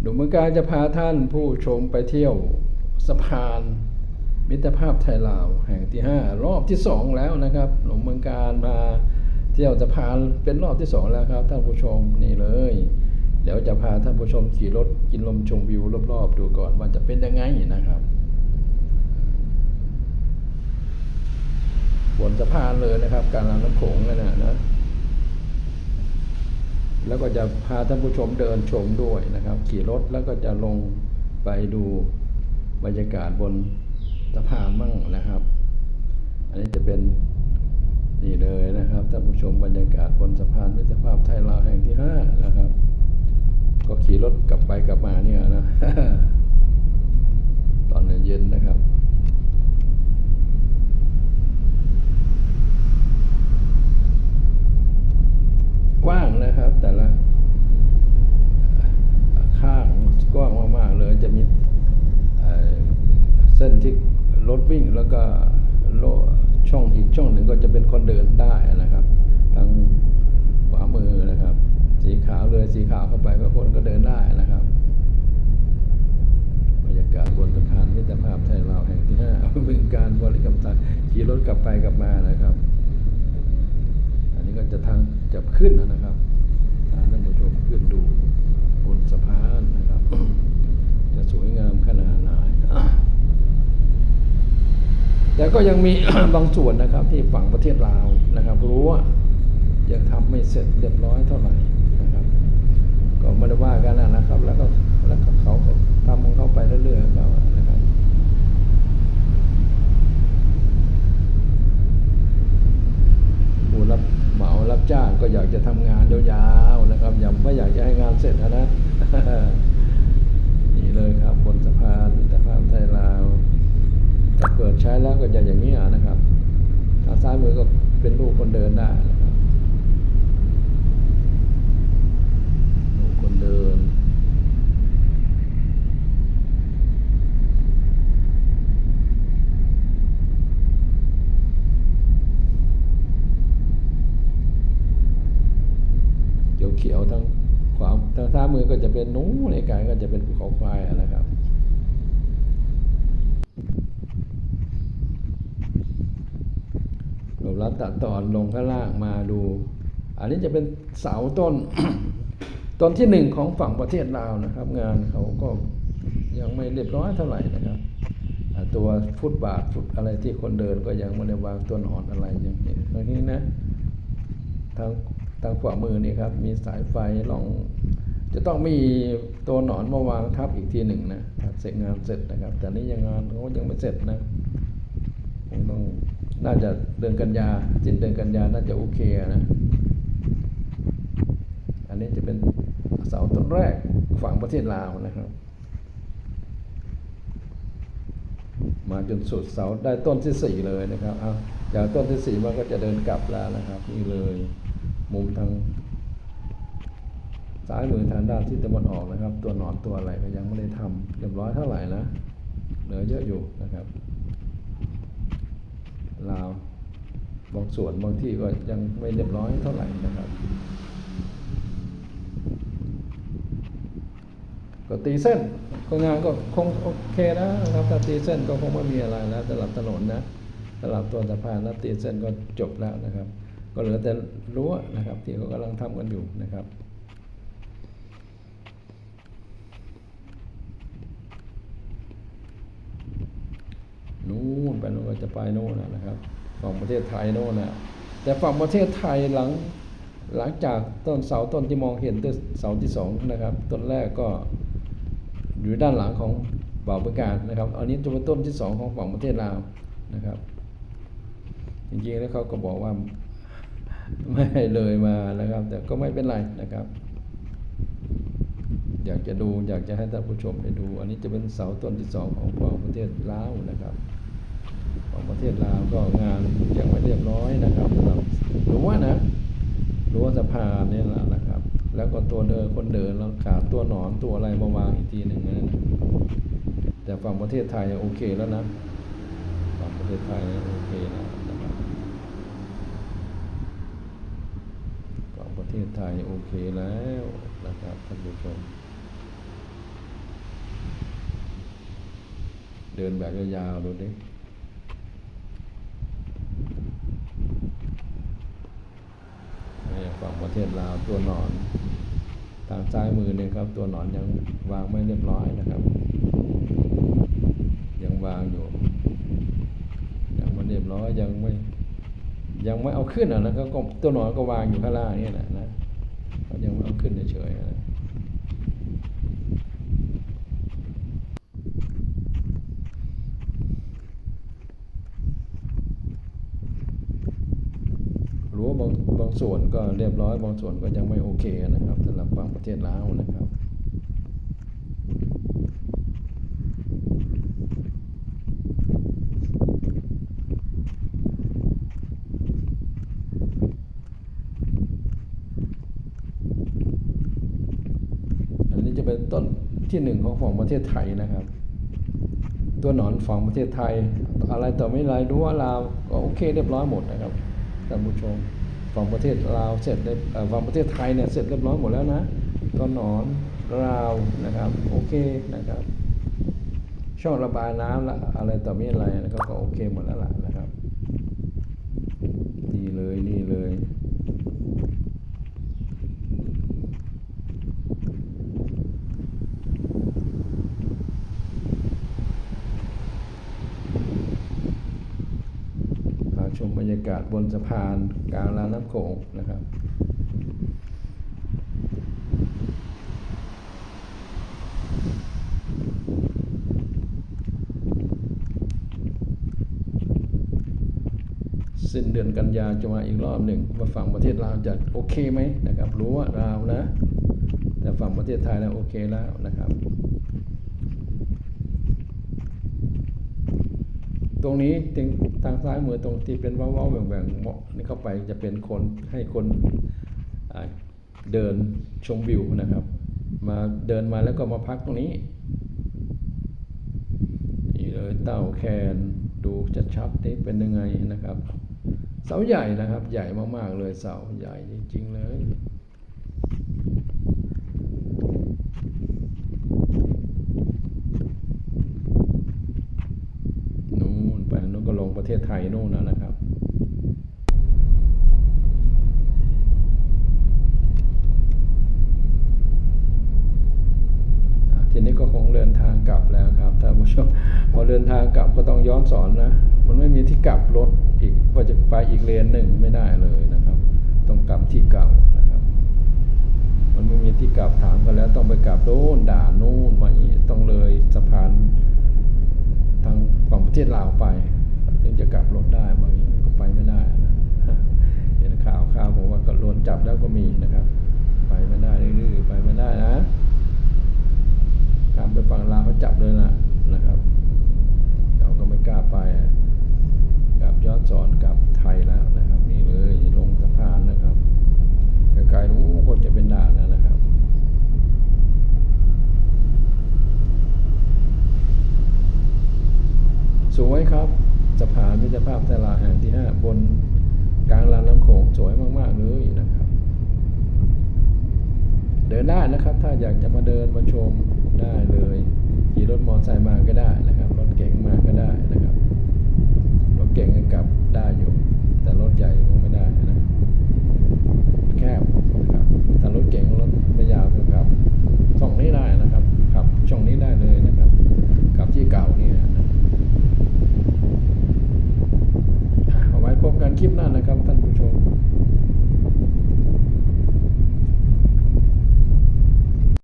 หนุ่มเมืองการจะพาท่านผู้ชมไปเที่ยวสะพานมิตรภาพไทยลาวแห่งที่ห้ารอบที่สองแล้วนะครับหนุ่มเมืองการมาเที่ยวสะพานเป็นรอบที่สองแล้วครับท่านผู้ชมนี่เลย เดี๋ยวจะพาท่านผู้ชมขี่รถกินลมชมวิวรอบๆ ดูก่อนว่าจะเป็นยังไงนะครับบนสะพานเลยนะครับ การลำน้ำโขงนะนะ แล้วก็จะพาท่านผู้ชมเดินชมด้วยนะครับ ขี่รถแล้วก็จะลงไปดูบรรยากาศบนสะพานมั่งนะครับ อันนี้จะเป็นนี่เลยนะครับท่านผู้ชมบรรยากาศบนสะพานมิตรภาพไทยลาวแห่งที่ห้านะครับ ก็ขี่รถกลับไปกลับมาเนี่ยนะ ตอนเย็นๆนะครับ กว้างนะครับ แต่ละข้างกว้างมากๆเลยจะมีเอ่อเส้นที่รถวิ่ง แล้วก็โลช่องอีกช่องหนึ่งก็จะเป็นคนเดินได้นะครับ ทางขวามือนะครับ สีขาวเลยสีขาวเข้าไปก็คนก็เดินได้นะครับบรรยากาศบนสะพานมิตรภาพไทยลาวแห่งที่ห้าบึงการบริกรรมทาขี่รถกลับไปกลับมานะครับ อันนี้ก็จะทางจะขึ้นนะครับท่านผู้ชมขึ้นดูบนสะพานนะครับ จะสวยงามขนาดไหน แต่ก็ยังมีบางส่วนนะครับที่ฝั่งประเทศลาวนะครับ รู้ว่ายังทำไม่เสร็จเรียบร้อยเท่าไหร่นะครับ ก็ไม่ได้ว่ากันนะครับ แล้วก็แล้วก็เขาก็ทำของเขาไปเรื่อยๆของเขานะครับผู้รับเหมารับจ้างก็อยากจะทำงานยาวๆนะครับอย่าไม่อยากจะให้งานเสร็จนะนะนี่เลยครับบนสะพานมิตรภาพไทยลาวถ้า เกิดใช้แล้วก็จะอย่างนี้นะครับทาซ้ายมือก็เป็นลูกคนเดินได้นะครับลูกคนเดินเขียวเขียวๆทั้งขวาทางซ้ายมือก็จะเป็นนู้นในกายก็จะเป็นภูเขาไฟนะครับ เราลัดตัดตอนลงข้างล่างมาดู อันนี้จะเป็นเสาต้น ต้นที่หนึ่งของฝั่งประเทศลาวนะครับ งานเขาก็ยังไม่เรียบร้อยเท่าไหร่นะครับ ตัวฟุตบาทฟุตอะไรที่คนเดินก็ยังไม่ได้วางตัวหนอนอะไรอย่างนี้ตรงนี้นะทางทางขวามือนี่ครับมีสายไฟลอง จะต้องมีตัวหนอนมาวางทับอีกทีหนึ่งนะครับเสร็จงานเสร็จนะครับ แต่นี่ยังงานเขายังไม่เสร็จนะคงต้อง น่าจะเดือนกันยาสิ้นเดือนกันยาน่าจะโอเคนะ อันนี้จะเป็นเสาต้นแรกฝั่งประเทศลาวนะครับ มาจนสุดเสาได้ต้นที่สี่เลยนะครับเอาจากต้นที่สี่มันก็จะเดินกลับแล้วนะครับ นี่เลย มุมทางซ้ายมือทางด้านที่ตะวันออกนะครับ ตัวหนอนตัวอะไรก็ยังไม่ได้ทำเรียบร้อยเท่าไหร่นะเหลือเยอะอยู่นะครับ ลาว บางส่วนบางที่ก็ยังไม่เรียบร้อยเท่าไหร่นะครับ ก็ตีเส้นคนงานก็คงโอเคนะครับถ้าตีเส้นก็คงไม่มีอะไรแล้วสำหรับถนนนะสำหรับตัวสะพานแล้วตีเส้นก็จบแล้วนะครับ ก็เหลือแต่รั้วนะครับ ที่เขากำลังทำกันอยู่นะครับ นู่นไปนู่นก็จะไปโน่นนะครับฝั่งประเทศไทยโน่นนะแต่ฝั่งประเทศไทยหลังหลังจากต้นเสาต้นที่มองเห็นต้นเสาที่สองนะครับ ต้นแรกก็อยู่ด้านหลังของเบ่าประการนะครับ อันนี้จะเป็นต้นที่สองของฝั่งประเทศลาวนะครับ จริงๆแล้วเขาก็บอกว่าไม่เลยมานะครับ แต่ก็ไม่เป็นไรนะครับ อยากจะดูอยากจะให้ท่านผู้ชมได้ดู อันนี้จะเป็นเสาต้นที่สองของฝั่งประเทศลาวนะครับ ของประเทศลาวก็งานยังไม่เรียบร้อยนะครับสำหรับว่านะรั้วสะพานนี่แหละนะครับ แล้วก็ตัวเดินคนเดินแล้วขาตัวหนอนตัวอะไรมาวางอีกทีหนึ่งนะแต่ฝั่งประเทศไทยโอเคแล้วนะฝั่งประเทศไทยโอเคนะฝั่งประเทศไทยโอเคแล้วนะครับท่านผู้ชมเดินแบบยาวๆดูดิ ประเทศลาวตัวหนอน ทางซ้ายมือเนี่ยครับ ตัวหนอนยังวางไม่เรียบร้อยนะครับ ยังวางอยู่ ยังไม่เรียบร้อยยังไม่ ยังไม่เอาขึ้นอะนะครับก็ตัวหนอนก็วางอยู่ข้างล่างนี่แหละนะยังไม่เอาขึ้นเฉยๆนะ รู้วบางบางส่วนก็เรียบร้อย บางส่วนก็ยังไม่โอเคนะครับสำหรับฝั่งประเทศลาวนะครับอันนี้จะเป็นต้นที่หนึ่งของฝั่งประเทศไทยนะครับ ตัวหนอนฝั่งประเทศไทย อะไรต่อไม่ไรดูว่าลาวก็โอเคเรียบร้อยหมดนะครับ ท่านผู้ชมฝั่งประเทศลาวเสร็จเรียบเอ่อฝั่งประเทศไทยเนี่ยเสร็จเรียบร้อยหมดแล้วนะก็หนอนลาวนะครับโอเคนะครับ ช่องระบายน้ำละอะไรต่อม่อะไรนะครับก็โอเคหมดแล้วล่ะนะครับ นี่เลยนี่เลย พา ชมบรรยากาศบนสะพานกลางลำน้ำโขงนะครับสิ้นเดือนกันยาจะมาอีกรอบหนึ่งว่าฝั่งประเทศลาวจะโอเคไหมนะครับ รู้ว่าลาวนะ แต่ฝั่งประเทศไทยนะโอเคแล้วนะครับ ตรงนี้ทางทางซ้ายมือตรงที่เป็นว่าวๆแหว่งๆเหมาะนี่เข้าไปจะเป็นคนให้คนเดินชมวิวนะครับ มาเดินมาแล้วก็มาพักตรงนี้นี่เลยเต้าแคนดูชัดๆนี่เป็นยังไงนะครับ เสาใหญ่นะครับ ใหญ่มากๆเลยเสาใหญ่จริงๆเลย นู่นไปนู่นก็ลงประเทศ ไทยนู่นนะนะครับทีนี้ก็คงเดินทางกลับแล้วครับท่านผู้ชมพอเดินทางกลับก็ต้องย้อนสอนนะ มันไม่มีที่กลับรถอีกว่าจะไปอีกเลนหนึ่งไม่ได้เลยนะครับ ต้องกลับที่เก่านะครับ มันไม่มีที่กลับถามกันแล้ว ต้องไปกลับโน่นด่านนู่นมาอย่างนี้ต้องเลยสะพานทางฝั่งประเทศลาวไป จะกลับรถได้บางทีก็ไปไม่ได้นะเห็นข่าวข่าวผมว่าก็โดนจับแล้วก็มีนะครับ ไปไม่ได้ดื้อๆไปไม่ได้นะข้ามไปฝั่งลาวเขาจับเลยนะนะครับ เราก็ไม่กล้าไปกลับย้อนสอนกลับไทยแล้วนะครับ นี่เลยลงสะพานนะครับไกลๆนู้นก็จะเป็นด่านแล้วนะครับ สวยครับสะพานมิตรภาพ นะบนกลางลำน้ำโขงสวยมากๆเลยนะครับ เดินได้นะครับ ถ้าอยากจะมาเดินมาชมได้เลยขี่รถมอเตอร์ไซค์มาก็ได้นะครับ รถเก๋งมาก็ได้นะครับ รถเก๋งก็กลับได้อยู่ แต่รถใหญ่คงไม่ได้นะแคบ